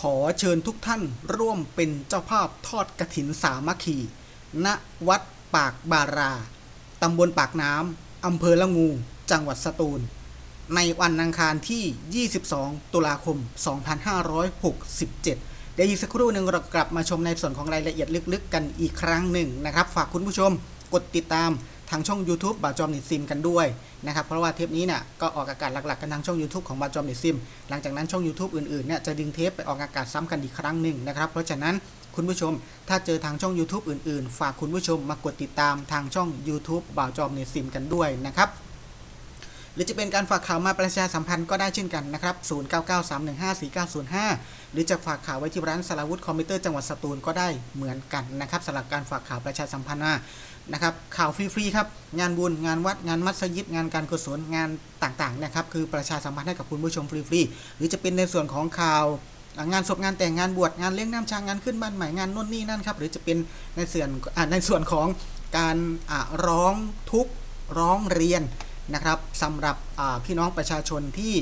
ขอเชิญทุกท่านร่วมเป็นเจ้าภาพทอดกระถินสามัคคี ณ วัดปากบารา ตำบลปากน้ำ อำเภอละงู จังหวัดสตูล ในวันอังคารที่ 22 ตุลาคม 2567เดี๋ยวอีกสักครู่หนึ่งเรากลับมาชมในส่วนของรายละเอียดลึกๆ กันอีกครั้งหนึ่งนะครับ ฝากคุณผู้ชมกดติดตาม ทางช่อง YouTube บาจอมน็ตซิมกันด้วยนะครับเพราะว่าเทปนี้เนี่ยก็ออกอากาศหลักๆกันทางช่อง YouTube ของบาจอมน็ตซิม หลังจากนั้นช่อง YouTube อื่นๆเนี่ยจะดึงเทปไปออกอากาศซ้ำกันอีกครั้งหนึ่งนะครับเพราะฉะนั้นคุณผู้ชม ถ้าเจอทางช่อง YouTube อื่นๆ ฝากคุณผู้ชมมากดติดตามทางช่อง YouTube บ่าวจอมเน็ตซิมกันด้วยนะครับ หรือจะเป็นการฝากข่าวมาประชาสัมพันธ์ก็ได้เช่นกันนะครับ 0993154905 หรือจะฝากข่าวไว้ที่ร้านสลาวุธคอมพิวเตอร์จังหวัดสตูลก็ได้เหมือนกันนะครับสำหรับการฝากข่าวประชาสัมพันธ์มา นะครับข่าวฟรีๆครับงานบุญงานวัดงานมัสยิดงานการกุศลงานต่างๆนะครับคือประชาสัมพันธ์ให้กับคุณผู้ชมฟรีๆหรือจะเป็นในส่วนของข่าวงานศพงานแต่งงานบวชงานเลี้ยงน้ำชางงานขึ้นบ้านใหม่งานน่นนี่นั่นครับหรือจะเป็นในส่วนในส่วนของการร้องทุกข์ร้องเรียนนะครับสำหรับพี่น้องประชาชนที่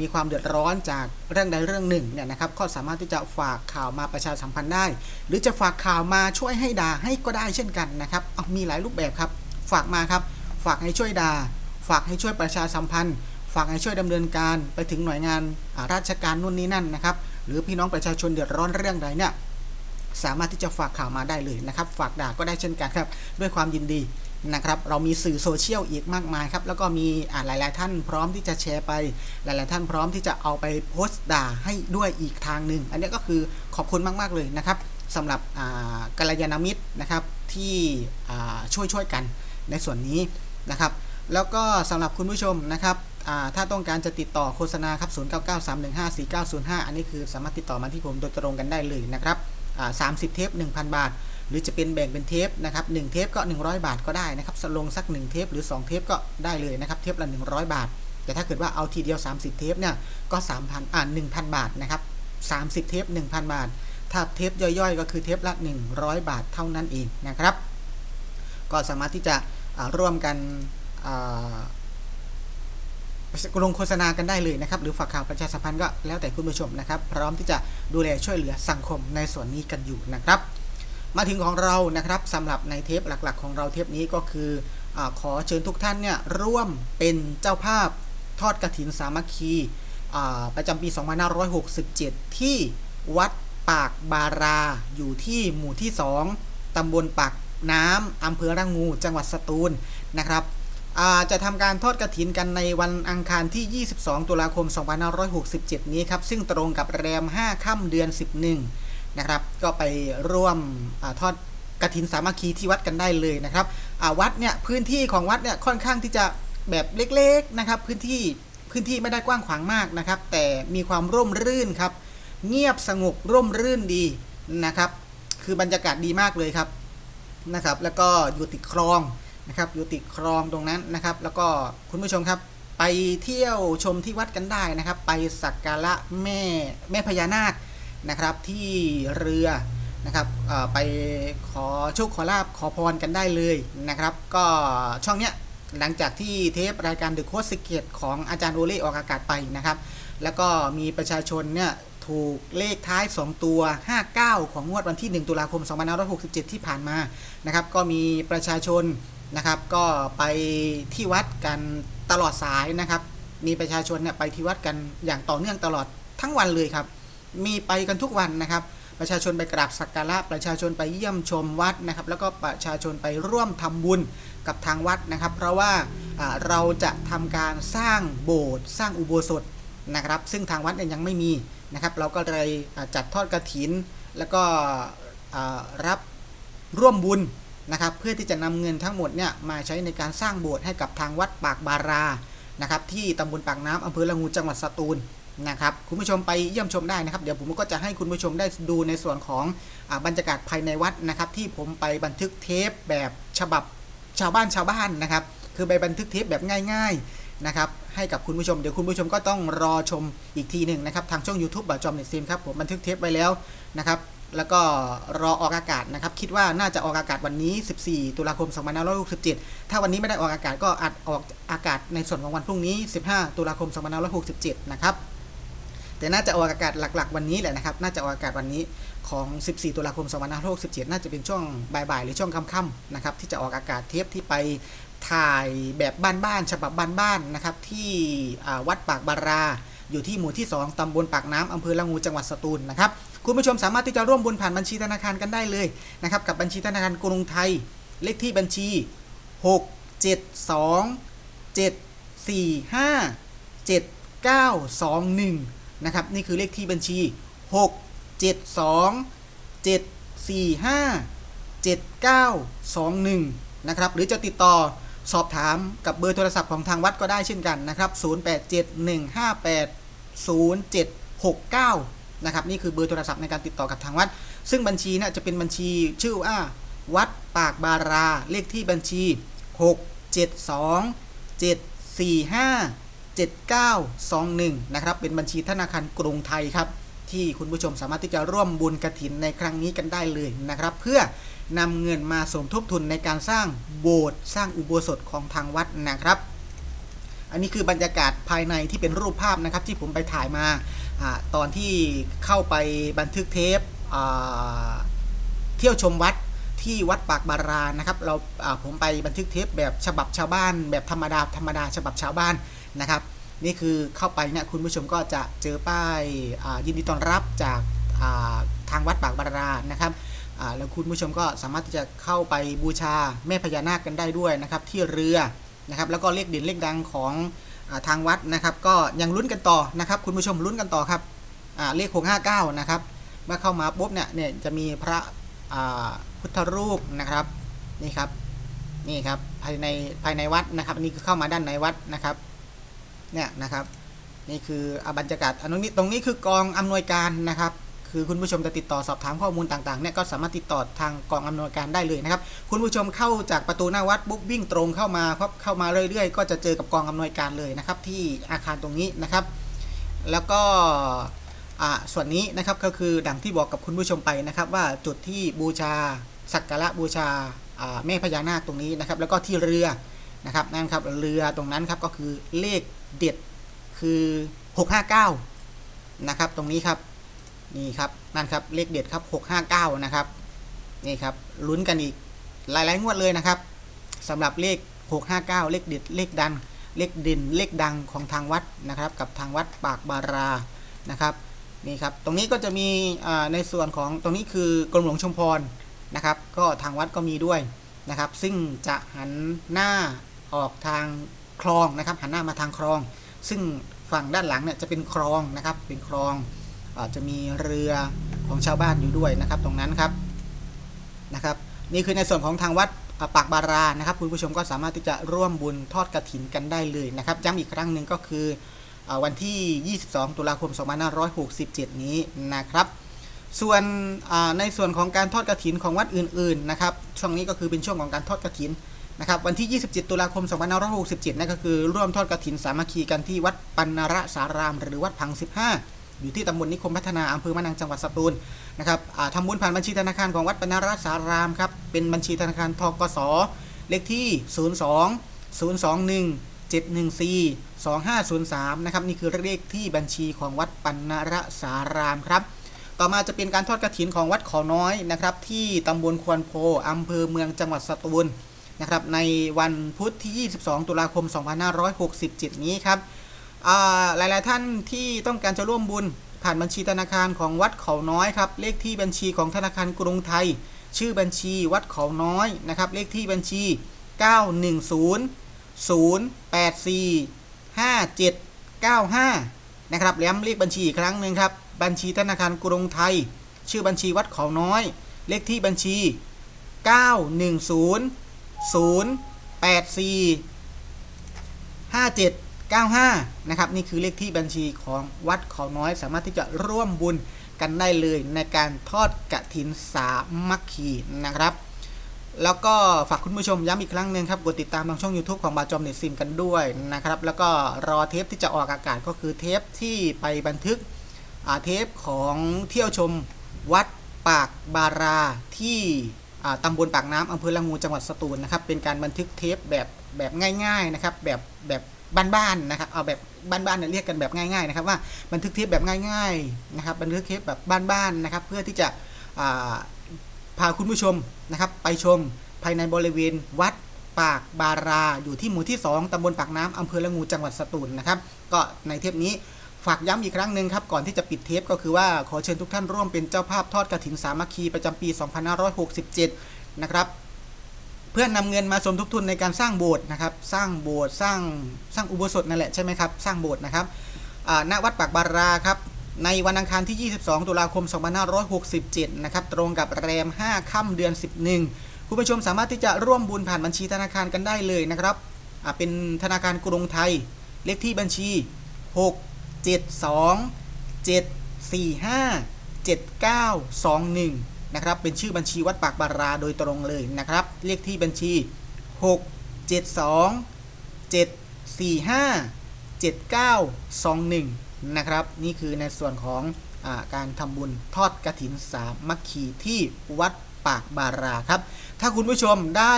มีความเดือดร้อนจากเรื่องใดเรื่องหนึ่งเนี่ยนะครับก็สามารถที่จะฝากข่าวมาประชาสัมพันธ์ได้ หรือจะฝากข่าวมาช่วยให้ด่าให้ก็ได้เช่นกันนะครับเอามีหลายรูปแบบครับ ฝากมาครับ ฝากให้ช่วยด่า ฝากให้ช่วยประชาสัมพันธ์ ฝากให้ช่วยดำเนินการไปถึงหน่วยงานราชการนู่นนี่นั่นนะครับหรือพี่น้องประชาชนเดือดร้อนเรื่องใดเนี่ยสามารถที่จะฝากข่าวมาได้เลยนะครับ ฝากด่าก็ได้เช่นกันครับ ด้วยความยินดี นะครับ เรามีสื่อโซเชียลอีกมากมายครับ แล้วก็มีอ่าหลาย ๆ ท่านพร้อมที่จะแชร์ไป หลาย ๆ ท่านพร้อมที่จะเอาไปโพสต์ด่าให้ด้วยอีกทางหนึ่ง อันนี้ก็คือขอบคุณมาก ๆ เลยนะครับสำหรับอ่ากัลยาณมิตรนะครับที่ช่วยช่วย ๆ กันในส่วนนี้นะครับ แล้วก็สำหรับคุณผู้ชมนะครับถ้าต้องการจะติดต่อโฆษณาครับ 0993154905 อันนี้คือสามารถติดต่อมาที่ผมโดยตรงกันได้เลยนะครับ30 เทป 1,000 บาท หรือจะเป็นแบ่งเป็นเทปนะครับ1เทปก็ 100 บาทก็ได้นะครับลงสัก 1 เทปหรือ 2 เทปก็ได้เลยนะครับ เทปละ 100 บาท แต่ถ้าเกิดว่าเอาทีเดียว 30 เทปเนี่ยก็3,000อ่า1,000 บาทนะครับ30 เทป 1,000 บาท ถ้าเทปย่อยๆ ก็คือเทปละ 100 บาทเท่านั้นเองนะครับ ก็สามารถที่จะร่วมกันลงโฆษณากันได้เลยนะครับ หรือฝากข่าวประชาสัมพันธ์ก็แล้วแต่คุณผู้ชมนะครับ พร้อมที่จะดูแลช่วยเหลือสังคมในส่วนนี้กันอยู่นะครับ มาถึงของเรานะครับสำหรับในเทปหลักๆ ของเราเทปนี้ก็คืออขอเชิญทุกท่านเนี่ยร่วมเป็นเจ้าภาพทอดกระถินสามัคคีประจำปี 2567 ที่วัดปากบาราอยู่ที่หมู่ที่ 2 ตำบลปากน้ำอำเภอระงู จังหวัดสตูลนะครับจะทำการทอดกระถินกันในวันอังคารที่ 22 ตุลาคม 2567 นี้ครับ ซึ่งตรงกับแรม 5 ค่ำเดือน 11 นะครับ ก็ไปร่วมอทอดกระถินสามัคคีที่วัดกันได้เลยนะครับวัดเนี่ยพื้นที่ของวัดเนี่ยค่อนข้างที่จะแบบเล็กๆนะครับ พื้นที่พื้นที่ไม่ได้กว้างขวางมากนะครับ แต่มีความร่มรื่นครับ เงียบสงบร่มรื่นดีนะครับ คือบรรยากาศดีมากเลยครับนะครับ แล้วก็อยู่ติดคลองนะครับอยู่ติดคลองตรงนั้นนะครับ แล้วก็คุณผู้ชมครับ ไปเที่ยวชมที่วัดกันได้นะครับ ไปสักการะแม่แม่พญานาค นะครับที่เรือนะครับไปขอโชคขอลาบขอพรกันได้เลยนะครับ ก็ช่องเนี้ยหลังจากที่เทปรายการ The Code Secret ของอาจารย์โอเล่ออกอากาศไปนะครับ แล้วก็มีประชาชนเนี่ยถูกเลขท้าย 2 ตัว 59 ของงวดวันที่ 1 ตุลาคม 2567 ที่ผ่านมานะครับ ก็มีประชาชนนะครับก็ไปที่วัดกันตลอดสายนะครับ มีประชาชนเนี่ยไปที่วัดกันอย่างต่อเนื่องตลอดทั้งวันเลยครับ มีไปกันทุกวันนะครับ ประชาชนไปกราบสักการะประชาชนไปเยี่ยมชมวัดนะครับ แล้วก็ประชาชนไปร่วมทำบุญกับทางวัดนะครับ เพราะว่าเราจะทำการสร้างโบสถ์สร้างอุโบสถนะครับ ซึ่งทางวัดยังไม่มีนะครับ เราก็เลยจัดทอดกระถิน แล้วก็รับร่วมบุญนะครับ เพื่อที่จะนำเงินทั้งหมดเนี่ยมาใช้ในการสร้างโบสถ์ให้กับทางวัดปากบารานะครับ ที่ตำบลปากน้ำอำเภอละงูจังหวัดสตูล นะครับคุณผู้ชมไปเยี่ยมชมได้นะครับ เดี๋ยวผมก็จะให้คุณผู้ชมได้ดูในส่วนของอบรรยากาศภายในวัดนะครับ ที่ผมไปบันทึกเทปแบบฉบับชาวบ้านชาวบ้านนะครับ คือไปบันทึกเทปแบบง่าย ๆนะครับ ให้กับคุณผู้ชมเดี๋ยวคุณผู้ชมก็ต้องรอชมอีกทีหนึ่งนะครับ ทางช่อง YouTube บาจอมเน็ตซิมครับผมบันทึกเทปไว้แล้วนะครับแล้วก็รอออกอากาศนะครับ คิดว่าน่าจะออกอากาศวันนี้ 14 ตุลาคม 2567 ถ้าวันนี้ไม่ได้ออกอากาศก็อาจออกอากาศในส่วนของวันพรุ่งนี้ 15 ตุลาคม 2567 นะครับ แต่น่าจะออกอากาศหลัก ๆ วันนี้แหละนะครับ น่าจะออกอากาศวันนี้ของ 14 ตุลาคม 2567 น่าจะเป็นช่วงบ่ายๆ หรือช่วงค่ำๆนะครับ ที่จะออกอากาศเทปที่ไปถ่ายแบบบ้านๆ ฉบับบ้านๆ นะครับ ที่วัดปากบาราอยู่ที่หมู่ที่ 2 ตำบลปากน้ำอำเภอละงูจังหวัดสตูลนะครับ คุณผู้ชมสามารถที่จะร่วมบุญผ่านบัญชีธนาคารกันได้เลยนะครับ กับบัญชีธนาคารกรุงไทย เลขที่บัญชี 6 7 2 7 4 5 7 9 2 1 นะครับ นี่คือเลขที่บัญชี 6 7 2 7 4 5 7 9 2 1 นะครับ หรือจะติดต่อสอบถามกับเบอร์โทรศัพท์ของทางวัดก็ได้เช่นกันนะครับ 0871580769 นะครับ นี่คือเบอร์โทรศัพท์ในการติดต่อกับทางวัด ซึ่งบัญชีนี่จะเป็นบัญชีชื่อว่าวัดปากบาราเลขที่บัญชี 672 745 7921 นะครับ เป็นบัญชีธนาคารกรุงไทยครับ ที่คุณผู้ชมสามารถที่จะร่วมบุญกระถินในครั้งนี้กันได้เลยนะครับ เพื่อนำเงินมาสมทบทุนในการสร้างโบสถ์สร้างอุโบสถของทางวัดนะครับ อันนี้คือบรรยากาศภายในที่เป็นรูปภาพนะครับ ที่ผมไปถ่ายมาอตอนที่เข้าไปบันทึกเทปเที่ยวชมวัด ที่วัดปากบารานะครับ เราาผมไปบันทึกเทปแบบฉบับชาวบ้าน แบบธรรมดาธรรมดาฉบับชาวบ้านนะครับ นี่คือเข้าไปเนี่ยคุณผู้ชมก็จะเจอป้ายายินดีต้อนรับจากาทางวัดปากบารานะครับแล้วคุณผู้ชมก็สามารถที่จะเข้าไปบูชาแม่พญานาคกันได้ด้วยนะครับ ที่เรือนะครับแล้วก็เลขเด่นเลขดังของอทางวัดนะครับ ก็ยังลุ้นกันต่อนะครับ คุณผู้ชมลุ้นกันต่อครับอ่าเลข659นะครับเมื่อเข้ามาปุ๊บเนี่ยเนี่ยจะมีพระ พุทธรูปนะครับนี่ครับนี่ครับภายในภายในวัดนะครับอันนี้คือเข้ามาด้านในวัดนะครับเนี่ยนะครับ นี่คืออบรรยากาศอันนี้ตรงนี้คือกองอำนวยการนะครับ คือคุณผู้ชมจะติดต่อสอบถามข้อมูลต่างๆเนี่ยก็สามารถติดต่อทางกองอำนวยการได้เลยนะครับ คุณผู้ชมเข้าจากประตูหน้าวัดปุ๊บวิ่งตรงเข้ามาครับเข้ามาเรื่อยๆ ก็จะเจอกับกองอำนวยการเลยนะครับ ที่อาคารตรงนี้นะครับ แล้วก็อ่าส่วนนี้นะครับก็คือดังที่บอกกับคุณผู้ชมไปนะครับ ว่าจุดที่บูชา สักการะบูชาแม่พญานาคตรงนี้นะครับ แล้วก็ที่เรือนะครับนั่นครับเรือตรงนั้นครับก็คือเลขเด็ดคือ 659นะครับตรงนี้ครับนี่ครับนั่นครับเลขเด็ดครับ 659นะครับนี่ครับลุ้นกันอีกหลายๆงวดเลยนะครับสำหรับเลข 659 เลขเด็ดเลขดังเลขด่นเลขดังของทางวัดนะครับ กับทางวัดปากบารานะครับนี่ครับตรงนี้ก็จะมีในส่วนของตรงนี้คือกรมหลวงชุมพร นะครับ ก็ทางวัดก็มีด้วยนะครับ ซึ่งจะหันหน้าออกทางคลองนะครับ หันหน้ามาทางคลอง ซึ่งฝั่งด้านหลังเนี่ยจะเป็นคลองนะครับ เป็นคลองอจะมีเรือของชาวบ้านอยู่ด้วยนะครับ ตรงนั้นครับนะครับ นี่คือในส่วนของทางวัดปากบารานะครับ คุณผู้ชมก็สามารถที่จะร่วมบุญทอดกระถินกันได้เลยนะครับย้ำอีกครั้งหนึ่งก็คืออวันที่ 22 ตุลาคม 2567 นี้นะครับ ส่วนในส่วนของการทอดกระถินของวัดอื่นๆนะครับช่วงนี้ก็คือเป็นช่วงของการทอดกระถินนะครับวันที่ 27 ตุลาคม 2567นั่นก็คือร่วมทอดกระถินสามัคคีกันที่วัดปันนระสาราม หรือวัดพัง 15อยู่ที่ตำบลนิคมพัฒนาอำเภอมะนังจังหวัดสตูลนะครับอ่าทำบุญผ่านบัญชีธนาคารของวัดปนราสารามครับ เป็นบัญชีธนาคารทกส เลขที่ 02 021 714 2503 นะครับ นี่คือเลขที่บัญชีของวัดปันนรสารามครับ ต่อมาจะเป็นการทอดกระถินของวัดเขาน้อยนะครับ ที่ตำบลควนโพอำเภอเมืองจังหวัดสตูลนะครับ ในวันพุธที่ 22 ตุลาคม 2567 นี้ครับอ่าหลายๆท่านที่ต้องการจะร่วมบุญผ่านบัญชีธนาคารของวัดเขาน้อยครับ เลขที่บัญชีของธนาคารกรุงไทย ชื่อบัญชีวัดเขาน้อยนะครับ เลขที่บัญชี 910 084 5795 นะครับย้ำเลขบัญชีอีกครั้งหนึ่งครับ บัญชีธนาคารกรุงไทย ชื่อบัญชีวัดเขาน้อย เลขที่บัญชี 910 084 5795 นะครับ นี่คือเลขที่บัญชีของวัดเขาน้อย สามารถที่จะร่วมบุญกันได้เลยในการทอดกระถินสามัคคีนะครับ แล้วก็ฝากคุณผู้ชมย้ำอีกครั้งหนึ่งครับ กดติดตามทางช่อง YouTube ของบาจอมเน็ตซิมกันด้วยนะครับ แล้วก็รอเทปที่จะออกอากาศก็คือเทปที่ไปบันทึก เทปของเที่ยวชมวัดปากบาราที่ตำบลปากน้ำอำเภอละงูจังหวัดสตูลนะครับ เป็นการบันทึกเทปแบบแบบง่าย ๆนะครับ แบบแบบบ้านๆนะครับ เอาแบบบ้านๆเนี่ยเรียกกันแบบง่ายๆนะครับว่าบันทึกเทปแบบง่ายๆนะครับ บันทึกเทปแบบบ้านๆนะครับ เพื่อที่จะพาคุณผู้ชมนะครับ ไปชมภายในบริเวณวัดปากบาราอยู่ที่หมู่ที่ 2ตำบลปากน้ำอำเภอละงูจังหวัดสตูลนะครับ ก็ในเทปนี้ ฝากย้ำอีกครั้งหนึ่งครับก่อนที่จะปิดเทปก็คือว่าขอเชิญทุกท่านร่วมเป็นเจ้าภาพทอดกระถินสามัคคีประจำปี 2567 นะครับเพื่อนนำเงินมาสมทบทุนในการสร้างโบสถ์นะครับ สร้างโบสถ์สร้างสร้างอุโบสถนั่นแหละใช่ไหมครับ สร้างโบสถ์นะครับณวัดปากบาราครับในวันอังคารที่ 22 ตุลาคม 2567 นะครับ ตรงกับแรม 5 ค่ำเดือน 11 คุณผู้ชมสามารถที่จะร่วมบุญผ่านบัญชีธนาคารกันได้เลยนะครับ เป็นธนาคารกรุงไทย เลขที่บัญชี 6 72 745 7921นะครับเป็นชื่อบัญชีวัดปากบาราโดยตรงเลยนะครับ เลขที่บัญชี 6 72 745 7921นะครับนี่คือในส่วนของอการทำบุญทอดกระถินสามัคคีที่วัดปากบาราครับ ถ้าคุณผู้ชมได้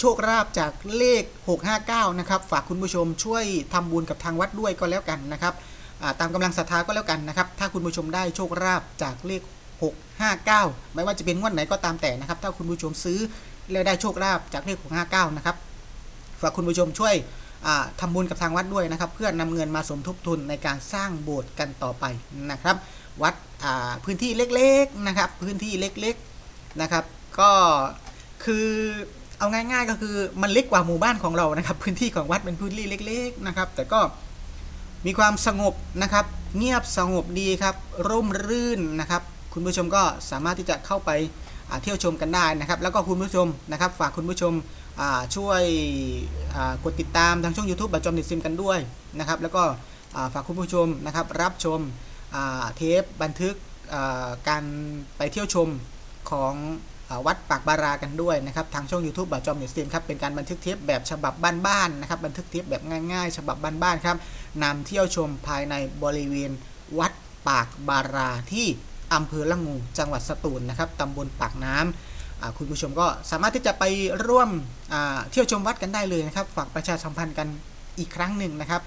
โชคลาภจากเลข 659 นะครับ ฝากคุณผู้ชมช่วยทำบุญกับทางวัดด้วยก็แล้วกันนะครับ ตามกำลังศรัทธาก็แล้วกันนะครับ ถ้าคุณผู้ชมได้โชคลาภจากเลข 659 ไม่ว่าจะเป็นงวดไหนก็ตามแต่นะครับ ถ้าคุณผู้ชมซื้อแล้วได้โชคลาภจากเลข 659 นะครับ ฝากคุณผู้ชมช่วยอ่าทำบุญกับทางวัดด้วยนะครับ เพื่อนำเงินมาสมทบทุนในการสร้างโบสถ์กันต่อไปนะครับ วัดพื้นที่เล็กๆนะครับ พื้นที่เล็กๆนะครับ ก็คือเอาง่ายๆก็คือมันเล็กกว่าหมู่บ้านของเรานะครับ พื้นที่ของวัดเป็นพื้นที่เล็ก ๆ นะครับ แต่ก็ มีความสงบนะครับ เงียบสงบดีครับ ร่มรื่นนะครับ คุณผู้ชมก็สามารถที่จะเข้าไปเที่ยวชมกันได้นะครับ แล้วก็คุณผู้ชมนะครับ ฝากคุณผู้ชมช่วยกดติดตามทางช่อง YouTube บัตรจอมดิดซิมกันด้วยนะครับ แล้วก็ฝากคุณผู้ชมนะครับ รับชมเทปบันทึกการไปเที่ยวชมของ วัดปากบารากันด้วยนะครับทางช่อง YouTube บัตรจอมดิซิมครับเป็นการบันทึกเทปแบบฉบับบ้านๆนะครับบันทึกเทปแบบง่ายๆ ฉบับบ้านๆครับนำเที่ยวชมภายในบริเวณวัดปากบาราที่อำเภอละงูจังหวัดสตูลนะครับตำบลปากน้ำคุณผู้ชมก็สามารถที่จะไปร่วมเที่ยวชมวัดกันได้เลยนะครับฝากประชาสัมพันธ์กันอีกครั้งหนึ่งนะครับ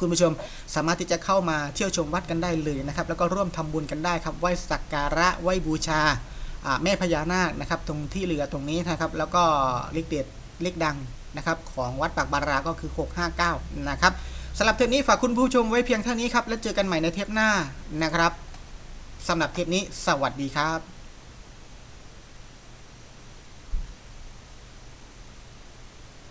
คุณผู้ชมสามารถที่จะเข้ามาเที่ยวชมวัดกันได้เลยนะครับ แล้วก็ร่วมทำบุญกันได้ครับไหว้สักการะไหว้บูชา แม่พญานาคนะครับตรงที่เรือตรงนี้นะครับ แล้วก็เลขเด็ดเลขดังนะครับของวัดปากบาราก็คือ 659 นะครับสำหรับเทปนี้ฝากคุณผู้ชมไว้เพียงเท่านี้ครับ แล้วเจอกันใหม่ในเทปหน้านะครับสำหรับเทปนี้สวัสดีครับ